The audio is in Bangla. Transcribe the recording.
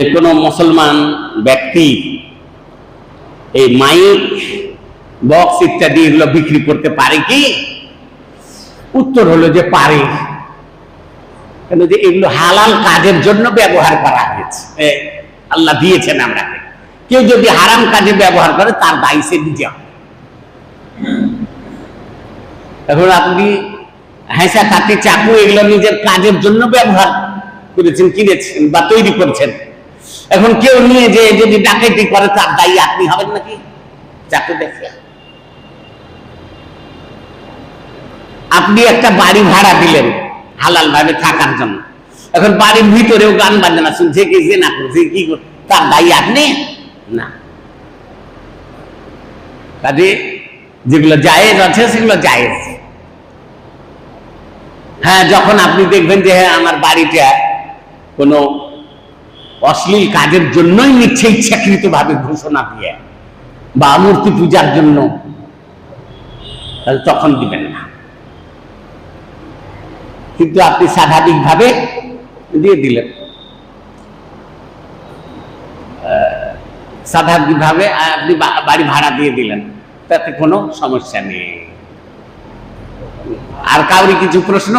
যে কোনো মুসলমান ব্যক্তি এই মাইক, বক্স ইত্যাদি এগুলো বিক্রি করতে পারে কি? উত্তর হলো যে পারে। কেন যে এগুলো হালাল কাজের জন্য ব্যবহার করা হয়েছে। আল্লাহ দিয়েছেন আমরা কেউ যদি হারাম কাজে ব্যবহার করে, তার দায়ী সে এখন আপনি হ্যাঁসা কাটি চাকু এগুলো নিজের কাজের জন্য ব্যবহার করেছেন, কিনেছেন বা তৈরি করছেন। এখন কেউ নিয়ে যে যদি ডাকাইতি করে, তার দায়ী আপনি হবেন নাকি? চাকু দেখে। আপনি একটা বাড়ি ভাড়া দিলেন হালাল ভাবে থাকার জন্য। এখন বাড়ির ভিতরেও গান বাজনা শুনছে কি যে না করছে কি, তার দায়ী আপনি? না। কাজে যেগুলো জায়েজ আছে, সেগুলো জায়েজ। হ্যাঁ যখন আপনি দেখবেন যে হ্যাঁ আমার বাড়িটা কোনো অশ্লীল কাজের জন্যই নিচ্ছে ইচ্ছাকৃত ভাবে ঘোষণা দিয়ে বা মূর্তি পূজার জন্য। তাহলে তখন দিবেন না। কিন্তু আপনি স্বাভাবিকভাবে দিয়ে দিলেন। স্বাভাবিকভাবে আপনি বাড়ি ভাড়া দিয়ে দিলেন। তাতে কোনো সমস্যা নেই। আর কাউরি কিছু প্রশ্ন?